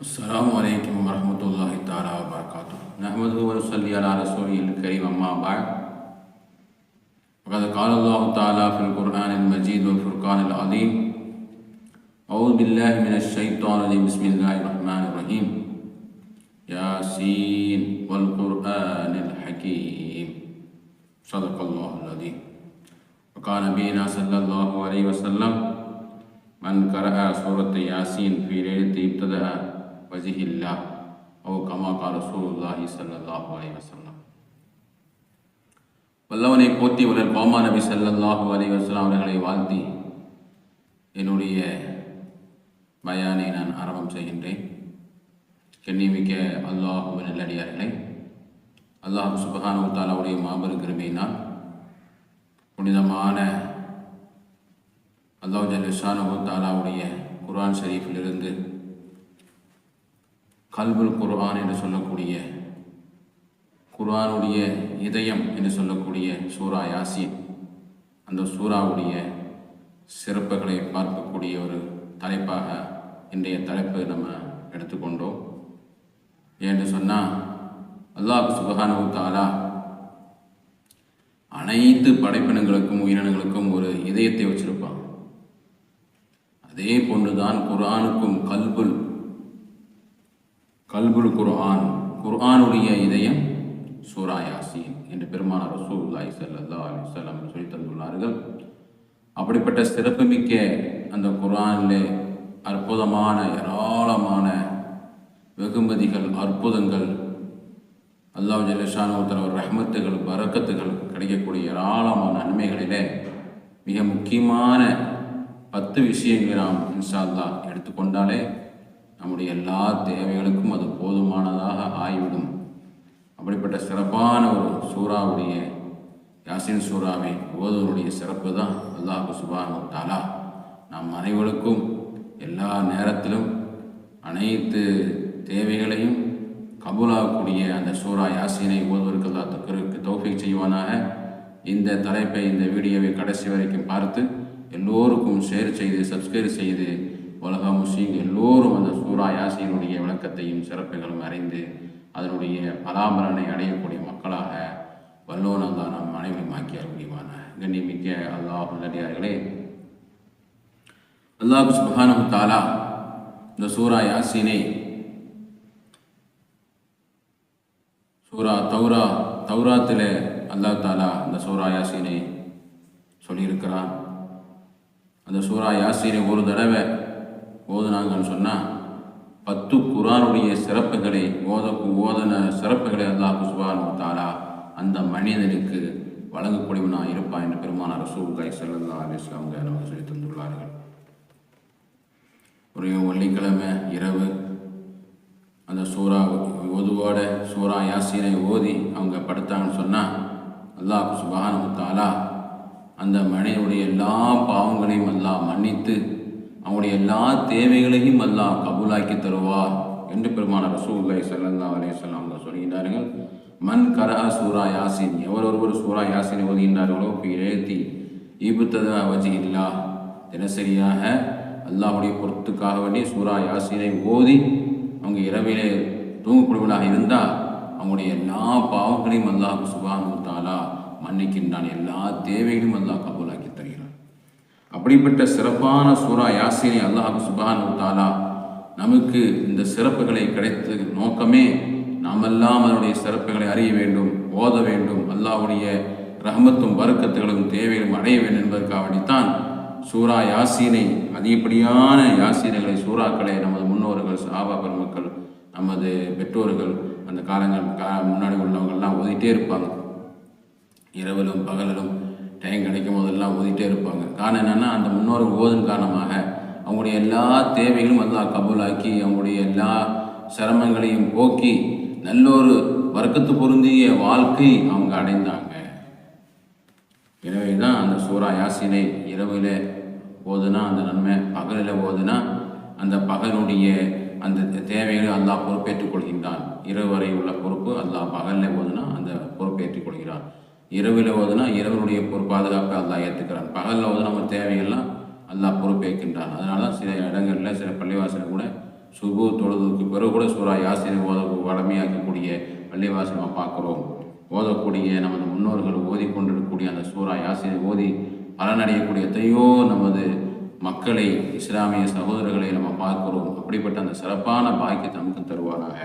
السلام عليكم ورحمة الله تعالى وبركاته. نحمده ونصلي على رسوله الكريم أما بعد. وقد قال الله تعالى في القرآن المجيد والفرقان العظيم أعوذ بالله من الشيطان الرجيم. بسم الله الرحمن الرحيم. ياسين والقرآن الحكيم. صدق الله العظيم. وقال نبينا صلى الله عليه وسلم من قرأ سورة ياسين في ليلة ابتدأ வஜிஹில்லா ஓ comma கா ரசூலுல்லாஹி சல்லாஹூ அலி வசல்லாம் வல்லவனை போற்றி உலர் கோமா நபி சல்லாஹூ அலி வசலாம் அவர்களை வாழ்த்தி என்னுடைய பயானை நான் ஆரம்பம் செய்கின்றேன் கண்ணியமிக்க அல்லாஹுவின் நல்லடியார்களை அல்லாஹ் சுபஹானு தாலாவுடைய மாபெரும் கிருமையினால் புனிதமான அல்லாஹ் ஜல் ஷானு தாலாவுடைய குரான் ஷரீஃபிலிருந்து கல்புல் குர்ஆன் என்று சொல்லக்கூடிய குர்ஆனுடைய இதயம் என்று சொல்லக்கூடிய சூரா யாசின். அந்த சூறாவுடைய சிறப்புகளை பார்க்கக்கூடிய ஒரு தலைப்பாக இன்றைய தலைப்பு நம்ம எடுத்துக்கொண்டோம். ஏன்னு சொன்னால் அல்லாஹ் சுபஹானு தாலா அனைத்து படைப்பினங்களுக்கும் உயிரினங்களுக்கும் ஒரு இதயத்தை வச்சிருப்பான். அதே போன்றுதான் குர்ஆனுக்கும் கல்புல் கல்புல் குர்ஆன் குர்ஆனுடைய இதயம் சூரா யாசின் என்று பெருமானார் ரசூல்லாய் ஸல்லல்லாஹு அலி சொல்லம் சொல்லி தந்துள்ளார்கள். அப்படிப்பட்ட சிறப்புமிக்க அந்த குர்ஆனிலே அற்புதமான ஏராளமான வெகுமதிகள் அற்புதங்கள் அல்லாஹ் ஜெலஷானுத்தரவர் ரஹமத்துகள் வரக்கத்துகள் கிடைக்கக்கூடிய ஏராளமான நன்மைகளிலே மிக முக்கியமான பத்து விஷயங்களை நாம் இன்ஷா எடுத்துக்கொண்டாலே நம்முடைய எல்லா தேவைகளுக்கும் அது போதுமானதாக ஆகிவிடும். அப்படிப்பட்ட சிறப்பான ஒரு சூறாவுடைய யாசின் சூறாவை ஓதுவனுடைய சிறப்பு தான் அல்லாஹு சுபானு தாலா நம் அனைவருக்கும் எல்லா நேரத்திலும் அனைத்து தேவைகளையும் கபூலாகக்கூடிய அந்த சூரா யாசினை ஓதுவதற்கு அல்லா தக்கருக்கு தௌஃபிக் செய்வானாக. இந்த தலைப்பை இந்த வீடியோவை கடைசி வரைக்கும் பார்த்து எல்லோருக்கும் ஷேர் செய்து சப்ஸ்கிரைப் செய்து உலக முஸ்லீம் எல்லோரும் அந்த சூரா யாசினுடைய விளக்கத்தையும் சிறப்புகளும் அறிந்து அதனுடைய பலாபலனை அடையக்கூடிய மக்களாக வல்லோன் அல்லா நம் அனைவரும் ஆக்கி அருள்வான கண்ணிமிக்க அல்லாஹ் நல்லடியார்களே அல்லாஹ் சுபானு தாலா இந்த சூரா யாசினை சூரா தௌரா தௌராத்தில் அல்லாஹ் தாலா அந்த சூரா யாசினை சொல்லியிருக்கிறான். அந்த சூரா யாசினை ஒரு தடவை ஓதுனாங்கன்னு சொன்னால் பத்து குரானுடைய சிறப்புகளை ஓத ஓதன சிறப்புகளை அல்லாஹ் சுபான் தாலா அந்த மனிதனுக்கு வழங்கக்கூடியவனாக இருப்பான் என்று பெருமான ரசூல் காய் செல்லல்லா அலிஸ்லாம்க நமக்கு சொல்லி தந்துள்ளார்கள். ஒரு வெள்ளிக்கிழமை இரவு அந்த சூறா ஓதுவோட சூறா யாசீனை ஓதி அவங்க படுத்தாங்கன்னு சொன்னால் அல்லாஹ் சுபானு தாலா அந்த மனிதனுடைய எல்லா பாவங்களையும் அல்லாஹ் மன்னித்து அவனுடைய எல்லா தேவைகளையும் அல்லாஹ் கபூலாக்கி தருவார் என்று பெருமான ரசூல்லாய் சல்லா அலேஸ்லாம் அவங்க சொல்கின்றார்கள். மண் கரா சூரா யாசின் எவர் ஒருவர் சூரா யாசினை ஓதுகின்றார்களோ எழுத்தி ஈபுத்ததா வஜி இல்லா தினசரியாக அல்லாஹுடைய பொருத்துக்காக வேண்டி சூரா யாசினை ஓதி அவங்க இரவிலே தூங்கக்கூடியவர்களாக இருந்தால் அவங்களுடைய எல்லா பாவங்களையும் அல்லாஹ் சுபானு தாலா மன்னிக்கின்றான். எல்லா தேவைகளையும் அல்லாஹ் கபூலாக்கி அப்படிப்பட்ட சிறப்பான சூரா யாசினை அல்லாஹ் சுபான் தாலா நமக்கு இந்த சிறப்புகளை கிடைத்த நோக்கமே நாமெல்லாம் அதனுடைய சிறப்புகளை அறிய வேண்டும் ஓத வேண்டும் அல்லாவுடைய ரஹமத்தும் வருக்கத்துகளும் தேவைகளும் அடைய வேண்டும் என்பதற்காக வேண்டித்தான் சூரா யாசீனை அதிகப்படியான யாசீனைகளை சூறாக்களை நமது முன்னோர்கள் சாபா பெருமக்கள் நமது பெற்றோர்கள் அந்த காலங்கள் கா முன்னாடி உள்ளவங்கள்லாம் ஓதிட்டே இருப்பாங்க. இரவிலும் பகலிலும் டைம் கிடைக்கும் போதெல்லாம் ஓதிட்டே இருப்பாங்க. காரணம் என்னென்னா அந்த முன்னோர்கள் ஓதும் காரணமாக அவங்களுடைய எல்லா தேவைகளும் எல்லாம் கபூலாக்கி அவங்களுடைய எல்லா சிரமங்களையும் போக்கி நல்ல ஒரு வர்க்கத்து பொருந்திய வாழ்க்கை அவங்க அடைந்தாங்க. எனவே தான் அந்த சூறா யாசினை இரவில் ஓதுனா அந்த நன்மை பகலில் ஓதுனா அந்த பகலுடைய அந்த தேவைகளை அல்லாஹ் பொறுப்பேற்றுக் கொள்கின்றான். இரவு வரை உள்ள பொறுப்பு அல்லாஹ் பகலில் ஓதுனா அந்த பொறுப்பேற்றுக் கொள்கிறான். இரவில் ஓதுனா இரவனுடைய பொறுப்பு பாதுகாப்பை அல்லா ஏற்றுக்கிறான் பகலில் ஓது நம்ம தேவைகள்லாம் அல்லா பொறுப்பேற்கின்றான். அதனால தான் சில இடங்களில் சில பள்ளிவாசல் கூட சுபு தொழுதுக்கு பிறகு கூட சூறா யாசினை ஓத வளமையாக்கக்கூடிய பள்ளிவாசி நம்ம பார்க்குறோம். ஓதக்கூடிய நமது முன்னோர்கள் ஓதி கொண்டிருக்கக்கூடிய அந்த சூறா யாசினை ஓதி பலனடையக்கூடிய எத்தையோ நமது மக்களை இஸ்லாமிய சகோதரர்களை நம்ம பார்க்கிறோம். அப்படிப்பட்ட அந்த சிறப்பான பாக்கியத்தை நமக்கு தருவாராக.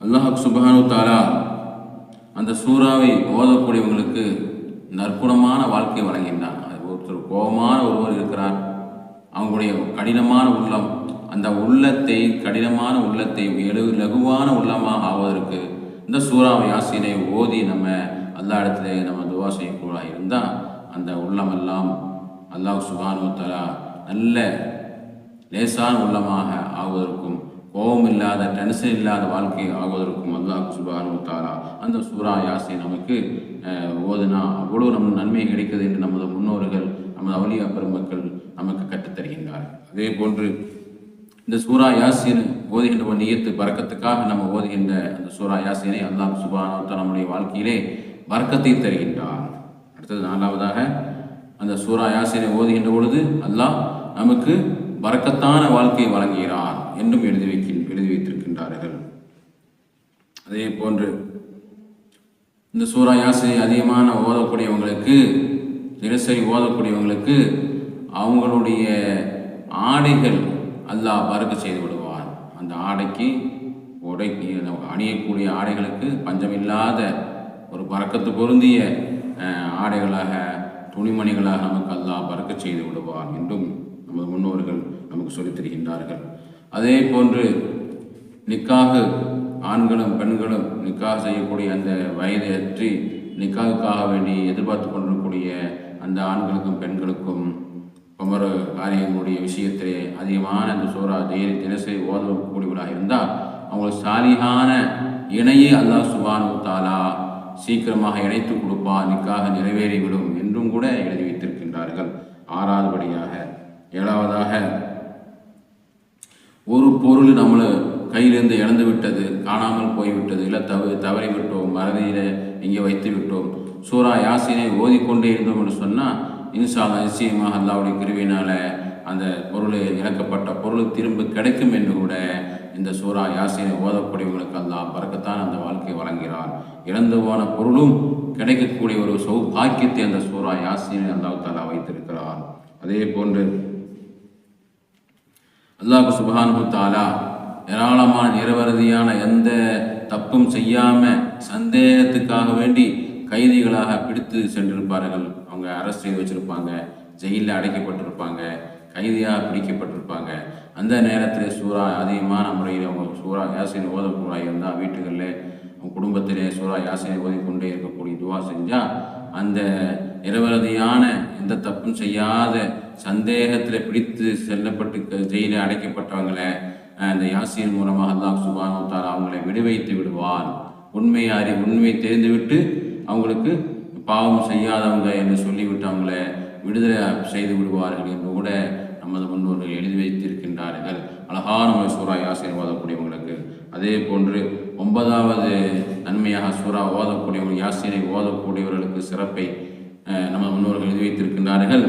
அல்லாஹ் சுபஹானு தாலா அந்த சூறாவை ஓதக்கூடியவங்களுக்கு நற்குணமான வாழ்க்கை வழங்கின்றான் அது ஒருத்தர் கோபமான ஒருவர் இருக்கிறார். அவங்களுடைய கடினமான உள்ளம் அந்த உள்ளத்தை கடினமான உள்ளத்தை எழு லகுவான உள்ளமாக ஆவதற்கு இந்த சூறாவை ஆசினை ஓதி நம்ம அல்லா இடத்துல நம்ம துவா செய்யக்கூடாக இருந்தால் அந்த உள்ளமெல்லாம் அல்லாஹ் சுபானு தலா நல்ல லேசான உள்ளமாக ஆவதற்கும் கோபம் இல்லாத டென்ஷன் இல்லாத வாழ்க்கை ஆகுவதற்கும் அல்லாஹ் சுபானு தாரா அந்த சூரா யாசை நமக்கு ஓதுனா அவ்வளோ நம் நன்மை கிடைக்கிறது என்று நமது முன்னோர்கள் நமது அவலியா பெருமக்கள் நமக்கு கற்றுத்தருகின்றார்கள் அதே போன்று இந்த சூரா யாசின் ஓதுகின்ற ஒரு நியத்து பறக்கத்துக்காக நம்ம ஓதுகின்ற அந்த சூரா யாசினை அல்லாஹ் சுபானு நம்முடைய வாழ்க்கையிலே வர்க்கத்தை தருகின்றார் அடுத்தது நாலாவதாக அந்த சூரா யாசினை ஓதுகின்ற பொழுது அல்லாஹ் நமக்கு பறக்கத்தான வாழ்க்கையை வழங்குகிறார் என்றும் எழுதி வைக்க அதே போன்று இந்த சூரா யாசினை அதிகமான ஓதக்கூடியவங்களுக்கு தினசரி ஓதக்கூடியவங்களுக்கு அவங்களுடைய ஆடைகள் அல்லாஹ் பறக்க செய்து விடுவார் அந்த ஆடைக்கு உடை அணியக்கூடிய ஆடைகளுக்கு பஞ்சமில்லாத ஒரு பறக்கத்து பொருந்திய ஆடைகளாக துணிமணிகளாக நமக்கு அல்லாஹ் பறக்க செய்து விடுவார் என்றும் நமது முன்னோர்கள் நமக்கு சொல்லித் தருகின்றார்கள். அதே போன்று நிக்காகு ஆண்களும் பெண்களும் நிக்காக செய்யக்கூடிய அந்த வயதை அற்றி நிக்காவுக்காக வேண்டி எதிர்பார்த்து கொண்டிருக்கக்கூடிய அந்த ஆண்களுக்கும் பெண்களுக்கும் குமர காரியங்களுடைய விஷயத்திலே அதிகமான அந்த சோரா தேரி தினசரி ஓதக்கூடியவர்களாக இருந்தால் அவங்களுக்கு சாலிகான இணையை அல்லாஹ் சுபானு தாலா சீக்கிரமாக இணைத்து கொடுப்பார் நிக்காக நிறைவேறிவிடும் என்றும் கூட எழுதி வைத்திருக்கின்றார்கள். ஆறாவதுபடியாக ஏழாவதாக ஒரு பொருள் நம்மளை கையிலிருந்து இழந்து விட்டது காணாமல் போய்விட்டது. இல்லை தவ தவறி விட்டோம் மறதியில் இங்கே வைத்து விட்டோம். சூரா யாசினை ஓதிக்கொண்டே இருந்தோம் என்று சொன்னால் இன்சாலா நிச்சயமாக அல்லாவுடைய பிரிவினால் அந்த பொருளை இழக்கப்பட்ட பொருள் திரும்ப கிடைக்கும் என்று கூட இந்த சூரா யாசினை ஓதக்கூடியவங்களுக்கு அல்லாஹ் பறக்கத்தான் அந்த வாழ்க்கையை வழங்குகிறார் இழந்து போன பொருளும் கிடைக்கக்கூடிய ஒரு சௌபாக்கியத்தை அந்த சூரா யாசினை அல்லாஹ் தாலா வைத்திருக்கிறார் அதே போன்று அல்லாஹ் சுபஹானு தாலா ஏராளமான நிரவரதியான எந்த தப்பும் செய்யாம சந்தேகத்துக்காக வேண்டி கைதிகளாக பிடித்து சென்றிருப்பார்கள். அவங்க அரெஸ்ட் செய்து வச்சிருப்பாங்க. ஜெயிலில் அடைக்கப்பட்டிருப்பாங்க. கைதியாக பிடிக்கப்பட்டிருப்பாங்க. அந்த நேரத்தில் சூறா அதிகமான முறையில் அவங்க சூறா யாசின் ஓதக்கூடாது இருந்தால் வீட்டுகளில் அவங்க குடும்பத்திலே சூறா யாசினை ஓதிக்கொண்டே இருக்கக்கூடிய துவா செஞ்சால் அந்த நிரவரதியான எந்த தப்பும் செய்யாத சந்தேகத்தில் பிடித்து செல்லப்பட்டு ஜெயிலில் அடைக்கப்பட்டவங்களை இந்த அந்த மூலமாக அல்லாஹ் சுபானு அவங்களை விடுவித்து விடுவான். உண்மையை அறி உண்மையை தெரிந்துவிட்டு அவங்களுக்கு பாவம் செய்யாதவங்க என்று சொல்லிவிட்டு அவங்களை விடுதலை செய்து விடுவார்கள் என்று கூட நமது முன்னோர்கள் எழுதி வைத்திருக்கின்றார்கள். அழகான சூறா யாசின் ஓதக்கூடியவங்களுக்கு. அதே போன்று ஒன்பதாவது நன்மையாக சூறா ஓதக்கூடியவங்க யாசினை ஓதக்கூடியவர்களுக்கு சிறப்பை நமது முன்னோர்கள் எழுதி வைத்திருக்கின்றார்கள்.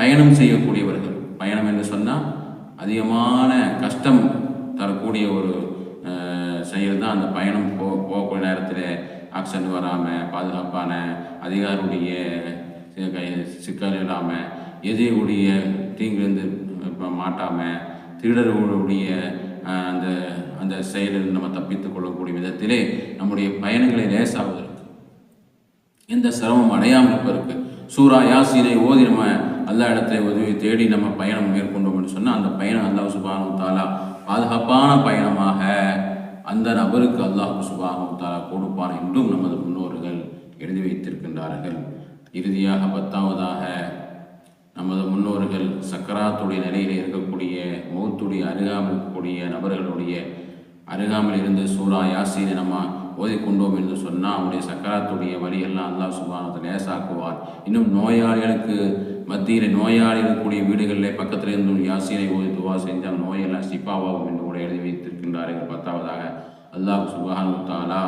பயணம் செய்யக்கூடியவர்கள். பயணம் என்று சொன்னால் அதிகமான கஷ்டம் தரக்கூடிய ஒரு செயல் தான் அந்த பயணம். போ போகக்கூடிய நேரத்தில் ஆக்சிடென்ட் வராமல் பாதுகாப்பான அதிகாரியுடைய சிக்கல் இல்லாமல் எதிரியுடைய தீங்கிலிருந்து மாட்டாமல் திருடர்களுடைய அந்த அந்த செயலில் நம்ம தப்பித்துக் கொள்ளக்கூடிய விதத்திலே நம்முடைய பயணங்களை லேசாவதற்கு எந்த சிரமம் அடையாமல் இருப்பதற்கு சூரா யாசீனை ஓதி நம்ம அல்லா இடத்துல உதவி தேடி நம்ம பயணம் மேற்கொண்டோம் சொன்னால் அந்த பயணம் அல்லாஹ் சுபானு தாலா பாதுகாப்பான பயணமாக அந்த நபருக்கு அல்லாஹ் சுபாகம் தாலா கொடுப்பான் என்றும் நமது முன்னோர்கள் எழுதி வைத்திருக்கின்றார்கள். இறுதியாக பத்தாவதாக நமது முன்னோர்கள் சக்கராத்துடைய நிலையில் இருக்கக்கூடிய மௌத்துடைய அருகாமல் இருக்கக்கூடிய நபர்களுடைய அருகாமல் இருந்து சூரா யாசீனை நம்ம ஓதிக்கொண்டோம் என்று சொன்னால் அவனுடைய சக்கராத்துடைய வழியெல்லாம் அல்லாஹ் சுபானத்தை லேசாக்குவார். இன்னும் நோயாளிகளுக்கு மத்தியில் நோயாளி இருக்கக்கூடிய வீடுகளில் பக்கத்தில் இருந்து யாசினை ஓதி துவா செஞ்சால் நோயெல்லாம் சிப்பாவாகும் என்று கூட எழுதி வைத்திருக்கின்றார்கள் பத்தாவதாக அல்லாஹ் சுபானு தாலா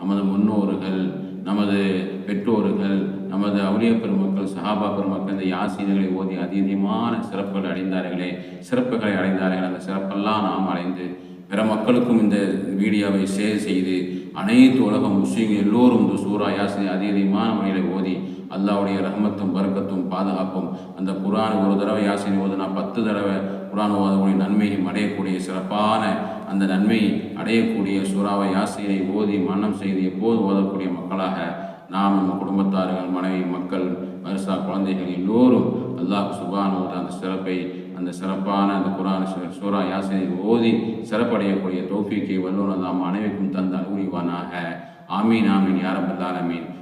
நமது முன்னோர்கள் நமது பெற்றோர்கள் நமது அவுலிய பெருமக்கள் சஹாபா பெருமக்கள் இந்த யாசீன்களை ஓதி அதிகமான சிறப்புகள் அடைந்தார்களே சிறப்புகளை அடைந்தார்கள். அந்த சிறப்பெல்லாம் நாம் அடைந்து பிற மக்களுக்கும் இந்த வீடியோவை ஷேர் செய்து அனைத்து உலகம் முஸ்லீம்கள் எல்லோரும் இந்த சூரா யாசினை அதிக அதிகமான முறையில் ஓதி அல்லாவுடைய ரஹமத்தும் பரக்கத்தும் பாதுகாப்பும் அந்த குரான் ஒரு தடவை யாசினை ஓதுனா பத்து தடவை குரான் ஓதக்கூடிய நன்மையும் அடையக்கூடிய சிறப்பான அந்த நன்மை அடையக்கூடிய சூறாவை யாசினை ஓதி மன்னம் செய்து எப்போது ஓதக்கூடிய மக்களாக நாம் நம்ம குடும்பத்தார்கள் மனைவி மக்கள் வருஷா குழந்தைகள் எல்லோரும் அல்லாஹ் சுபானோட அந்த சிறப்பை அந்த சிறப்பான அந்த குரான் சூரா யாசினை ஓதி சிறப்படையக்கூடிய தோஃபிக்கை வல்லோன் நாம் அனைவருக்கும் தந்த அனுபவிவானாக ஆமீன் ஆமீன் யாரம் ரப்பல்